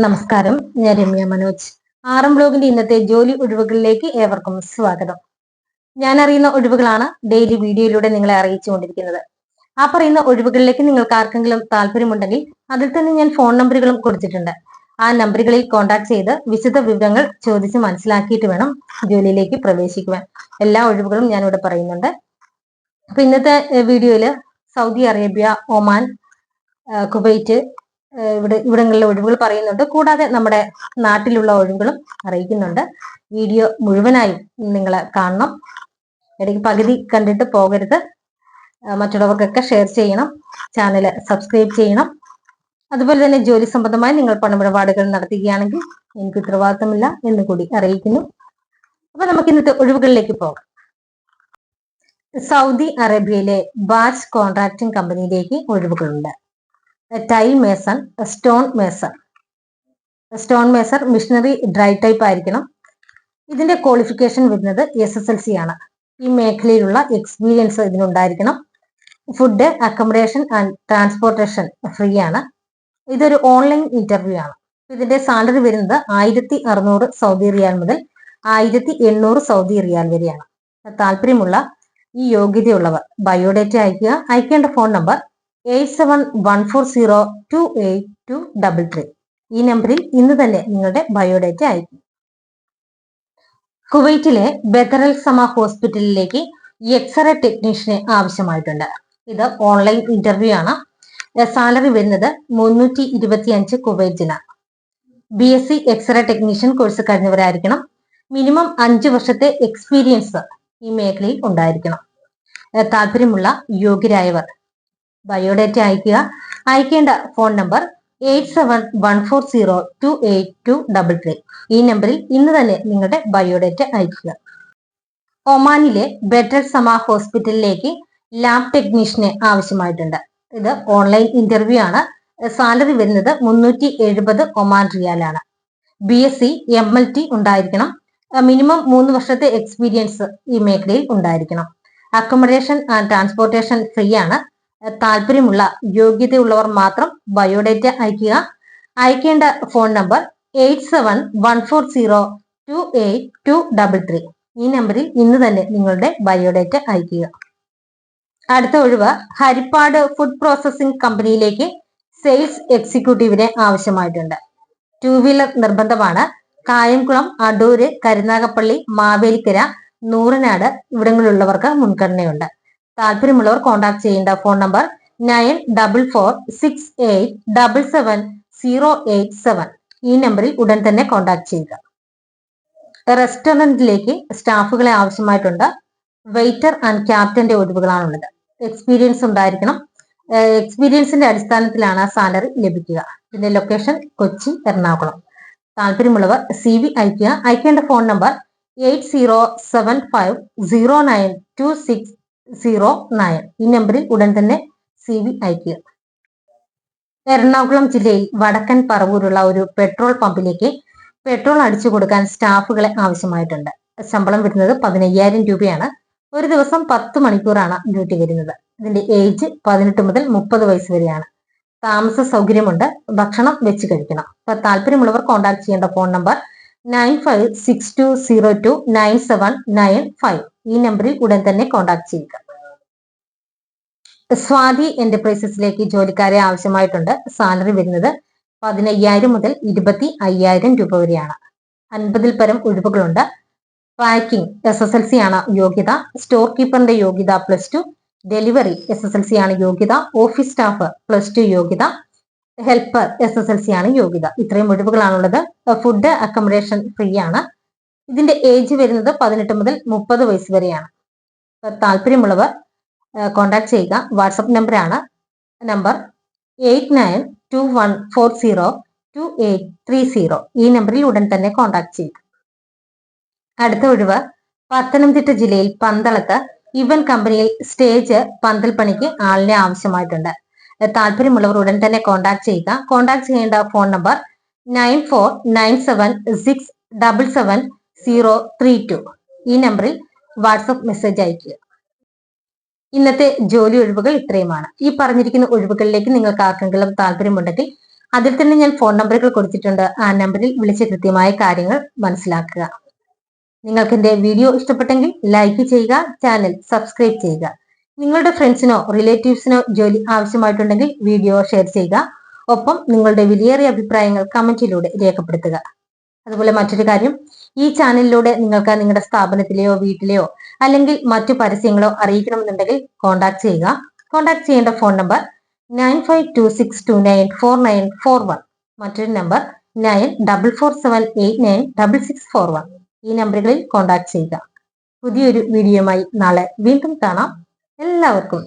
നമസ്കാരം ഞാൻ രമ്യ മനോജ്. ആറം ബ്ലോഗിന്റെ ഇന്നത്തെ ജോലി ഒഴിവുകളിലേക്ക് ഏവർക്കും സ്വാഗതം. ഞാൻ അറിയുന്ന ഒഴിവുകളാണ് ഡെയിലി വീഡിയോയിലൂടെ നിങ്ങളെ അറിയിച്ചുകൊണ്ടിരിക്കുന്നത് ആ പറയുന്ന ഒഴിവുകളിലേക്ക് നിങ്ങൾക്ക് ആർക്കെങ്കിലും താല്പര്യമുണ്ടെങ്കിൽ അതിൽ തന്നെ ഞാൻ ഫോൺ നമ്പറുകളും കൊടുത്തിട്ടുണ്ട്. ആ നമ്പറുകളിൽ കോൺടാക്ട് ചെയ്ത് വിശദ വിവരങ്ങൾ ചോദിച്ച് മനസ്സിലാക്കിയിട്ട് വേണം ജോലിയിലേക്ക് പ്രവേശിക്കുവാൻ. എല്ലാ ഒഴിവുകളും ഇവിടെ പറയുന്നുണ്ട്. അപ്പൊ ഇന്നത്തെ വീഡിയോയിൽ സൗദി അറേബ്യ ഒമാൻ കുവൈറ്റ് ഇവിടെ ഇവിടങ്ങളിലെ ഒഴിവുകൾ പറയുന്നുണ്ട്. കൂടാതെ നമ്മുടെ നാട്ടിലുള്ള ഒഴിവുകളും അറിയിക്കുന്നുണ്ട്. വീഡിയോ മുഴുവനായി നിങ്ങൾ കാണണം. ഇടയ്ക്ക് പകുതി കണ്ടിട്ട് പോകരുത്. മറ്റുള്ളവർക്കൊക്കെ ഷെയർ ചെയ്യണം. ചാനൽ സബ്സ്ക്രൈബ് ചെയ്യണം. അതുപോലെ തന്നെ ജോലി സംബന്ധമായി നിങ്ങൾ പണമിടപാടുകൾ നടത്തുകയാണെങ്കിൽ എനിക്ക് ഉത്തരവാദിത്തമില്ല എന്ന് കൂടി അറിയിക്കുന്നു. അപ്പൊ നമുക്ക് ഇന്നത്തെ ഒഴിവുകളിലേക്ക് പോകാം. സൗദി അറേബ്യയിലെ ബാച്ച് കോൺട്രാക്ടിംഗ് കമ്പനിയിലേക്ക് ഒഴിവുകളുണ്ട്. Tile mason stone mason. Stone mason masonry dry type ആയിരിക്കണം. ഇതിന്റെ ക്വാളിഫിക്കേഷൻ വരുന്നത് എസ് എസ് എൽ സി ആണ്. ഈ മേഖലയിലുള്ള experience ഇതിനുണ്ടായിരിക്കണം. Food accommodation and transportation free ആണ്. ഇതൊരു ഓൺലൈൻ ഇന്റർവ്യൂ ആണ്. ഇതിന്റെ സാലറി വരുന്നത് ആയിരത്തി അറുന്നൂറ് സൗദി റിയാൽ മുതൽ ആയിരത്തി എണ്ണൂറ് സൗദി റിയാൽ വരെയാണ്. താല്പര്യമുള്ള ഈ യോഗ്യതയുള്ളവർ ബയോഡേറ്റ അയക്കുക അയക്കേണ്ട phone number eight seven one four zero two eight two double three. ഈ നമ്പറിൽ ഇന്ന് തന്നെ നിങ്ങളുടെ ബയോഡേറ്റ അയക്കും കുവൈറ്റിലെ ബദറൽ സമ ഹോസ്പിറ്റലിലേക്ക് എക്സ്റേ ടെക്നീഷ്യനെ ആവശ്യമായിട്ടുണ്ട്. ഇത് ഓൺലൈൻ ഇന്റർവ്യൂ ആണ്. സാലറി വരുന്നത് മുന്നൂറ്റി ഇരുപത്തി അഞ്ച് കുവൈറ്റിന് B S C x-ray technician course കഴിഞ്ഞവരായിരിക്കണം. Minimum അഞ്ച് വർഷത്തെ എക്സ്പീരിയൻസ് ഈ മേഖലയിൽ ഉണ്ടായിരിക്കണം. താല്പര്യമുള്ള യോഗ്യരായവർ ബയോഡേറ്റ അയക്കുക അയക്കേണ്ട phone number eight seven one four zero two eight two double three. ഈ നമ്പറിൽ ഇന്ന് തന്നെ നിങ്ങളുടെ ബയോഡേറ്റ അയക്കുക ഒമാനിലെ ബെറ്റർ സമ ഹോസ്പിറ്റലിലേക്ക് ലാബ് ടെക്നീഷ്യനെ ആവശ്യമായിട്ടുണ്ട്. ഇത് ഓൺലൈൻ ഇന്റർവ്യൂ ആണ്. സാലറി വരുന്നത് മുന്നൂറ്റി എഴുപത് Oman റിയാലാണ്. B S C M L T ഉണ്ടായിരിക്കണം. മിനിമം മൂന്ന് വർഷത്തെ എക്സ്പീരിയൻസ് ഈ മേഖലയിൽ ഉണ്ടായിരിക്കണം. അക്കോമഡേഷൻ ആൻഡ് ട്രാൻസ്പോർട്ടേഷൻ ഫ്രീ ആണ്. താല്പര്യമുള്ള യോഗ്യതയുള്ളവർ മാത്രം ബയോഡേറ്റ അയക്കുക അയക്കേണ്ട phone number eight seven one four zero two eight two double three. ഈ നമ്പറിൽ ഇന്ന് തന്നെ നിങ്ങളുടെ ബയോഡേറ്റ അയക്കുക അടുത്ത ഒഴിവ് ഹരിപ്പാട് ഫുഡ് പ്രോസസ്സിംഗ് കമ്പനിയിലേക്ക് സെയിൽസ് എക്സിക്യൂട്ടീവിനെ ആവശ്യമായിട്ടുണ്ട്. ടു വീലർ നിർബന്ധമാണ്. കായംകുളം അടൂര് കരുനാഗപ്പള്ളി മാവേലിക്കര നൂറനാട് ഇവിടങ്ങളിലുള്ളവർക്ക് മുൻഗണനയുണ്ട്. താല്പര്യമുള്ളവർ കോൺടാക്ട് ചെയ്യേണ്ട phone number nine double four six eight double seven zero eight seven ഈ നമ്പറിൽ ഉടൻ തന്നെ കോൺടാക്ട് ചെയ്യുക. റെസ്റ്റോറന്റിലേക്ക് സ്റ്റാഫുകളെ ആവശ്യമായിട്ടുണ്ട്. വെയിറ്റർ ആൻഡ് ക്യാപ്റ്റന്റെ ഒഴിവുകളാണുള്ളത്. എക്സ്പീരിയൻസ് ഉണ്ടായിരിക്കണം. എക്സ്പീരിയൻസിന്റെ അടിസ്ഥാനത്തിലാണ് സാലറി ലഭിക്കുക. ഇതിന്റെ ലൊക്കേഷൻ കൊച്ചി എറണാകുളം. താല്പര്യമുള്ളവർ സി വി അയക്കുക അയക്കേണ്ട phone number eight zero seven five zero nine two six zero nine ഈ നമ്പറിൽ ഉടൻ തന്നെ സി വി അയക്കുക എറണാകുളം ജില്ലയിൽ വടക്കൻ പറവൂരുള്ള ഒരു പെട്രോൾ പമ്പിലേക്ക് പെട്രോൾ അടിച്ചു കൊടുക്കാൻ സ്റ്റാഫുകളെ ആവശ്യമായിട്ടുണ്ട്. ശമ്പളം വരുന്നത് പതിനയ്യായിരം രൂപയാണ്. ഒരു ദിവസം പത്ത് മണിക്കൂറാണ് ഡ്യൂട്ടി വരുന്നത്. ഇതിന്റെ ഏജ് പതിനെട്ട് മുതൽ മുപ്പത് വയസ്സ് വരെയാണ്. താമസ സൗകര്യമുണ്ട്. ഭക്ഷണം വെച്ച് കഴിക്കണം. അപ്പൊ താല്പര്യമുള്ളവർ കോൺടാക്ട് ചെയ്യേണ്ട phone number nine five six two zero two nine seven nine five ഈ നമ്പറിൽ ഉടൻ തന്നെ കോൺടാക്ട് ചെയ്യുക. സ്വാതി എന്റർപ്രൈസസിലേക്ക് ജോലിക്കാരെ ആവശ്യമായിട്ടുണ്ട്. സാലറി വരുന്നത് പതിനയ്യായിരം മുതൽ ഇരുപത്തി അയ്യായിരം രൂപ വരെയാണ്. അൻപതിൽ പരം ഒഴിവുകളുണ്ട്. Packing S S L C ആണ് യോഗ്യത. സ്റ്റോർ കീപ്പറിന്റെ യോഗ്യത plus two delivery S S L C ആണ് യോഗ്യത. ഓഫീസ് സ്റ്റാഫ് പ്ലസ് ടു യോഗ്യത. Helper S S L C ആണ് യോഗ്യത. ഇത്രയും ഒഴിവുകളാണുള്ളത്. ഫുഡ് അക്കോമഡേഷൻ ഫ്രീ ആണ്. ഇതിന്റെ ഏജ് വരുന്നത് പതിനെട്ട് മുതൽ മുപ്പത് വയസ്സ് വരെയാണ്. താല്പര്യമുള്ളവർ കോൺടാക്ട് ചെയ്യുക. വാട്സപ്പ് നമ്പറാണ് number eight nine two one four zero two eight three zero ഈ നമ്പറിൽ ഉടൻ തന്നെ കോൺടാക്ട് ചെയ്യുക. അടുത്ത ഒഴിവ് പത്തനംതിട്ട ജില്ലയിൽ പന്തളത്ത് ഇവൻ കമ്പനിയിൽ സ്റ്റേജ് പന്തൽ പണിക്ക് ആളിനെ ആവശ്യമായിട്ടുണ്ട്. താല്പര്യമുള്ളവർ ഉടൻ തന്നെ കോൺടാക്ട് ചെയ്യുക. കോൺടാക്ട് ചെയ്യേണ്ട phone number nine four nine seven six double seven zero three two ഈ നമ്പറിൽ വാട്സപ്പ് മെസ്സേജ് അയക്കുക ഇന്നത്തെ ജോലി ഒഴിവുകൾ ഇത്രയുമാണ്. ഈ പറഞ്ഞിരിക്കുന്ന ഒഴിവുകളിലേക്ക് നിങ്ങൾക്ക് ആർക്കെങ്കിലും താല്പര്യമുണ്ടെങ്കിൽ അതിൽ തന്നെ ഞാൻ ഫോൺ നമ്പറുകൾ കൊടുത്തിട്ടുണ്ട്. ആ നമ്പറിൽ വിളിച്ച് കൃത്യമായ കാര്യങ്ങൾ മനസ്സിലാക്കുക. നിങ്ങൾക്ക് എന്റെ വീഡിയോ ഇഷ്ടപ്പെട്ടെങ്കിൽ ലൈക്ക് ചെയ്യുക ചാനൽ സബ്സ്ക്രൈബ് ചെയ്യുക. നിങ്ങളുടെ ഫ്രണ്ട്സിനോ റിലേറ്റീവ്സിനോ ജോലി ആവശ്യമായിട്ടുണ്ടെങ്കിൽ വീഡിയോ ഷെയർ ചെയ്യുക. ഒപ്പം നിങ്ങളുടെ വിലയേറിയ അഭിപ്രായങ്ങൾ കമന്റിലൂടെ രേഖപ്പെടുത്തുക. അതുപോലെ മറ്റൊരു കാര്യം ഈ ചാനലിലൂടെ നിങ്ങൾക്ക് നിങ്ങളുടെ സ്ഥാപനത്തിലെയോ വീട്ടിലെയോ അല്ലെങ്കിൽ മറ്റു പരസ്യങ്ങളോ അറിയിക്കണമെന്നുണ്ടെങ്കിൽ കോൺടാക്ട് ചെയ്യുക. കോൺടാക്ട് ചെയ്യേണ്ട phone number nine five two six two nine four nine four one മറ്റൊരു number nine double four seven eight nine double six four one ഈ നമ്പറുകളിൽ കോൺടാക്ട് ചെയ്യുക. പുതിയൊരു വീഡിയോയുമായി നാളെ വീണ്ടും കാണാം. എല്ലാവർക്കും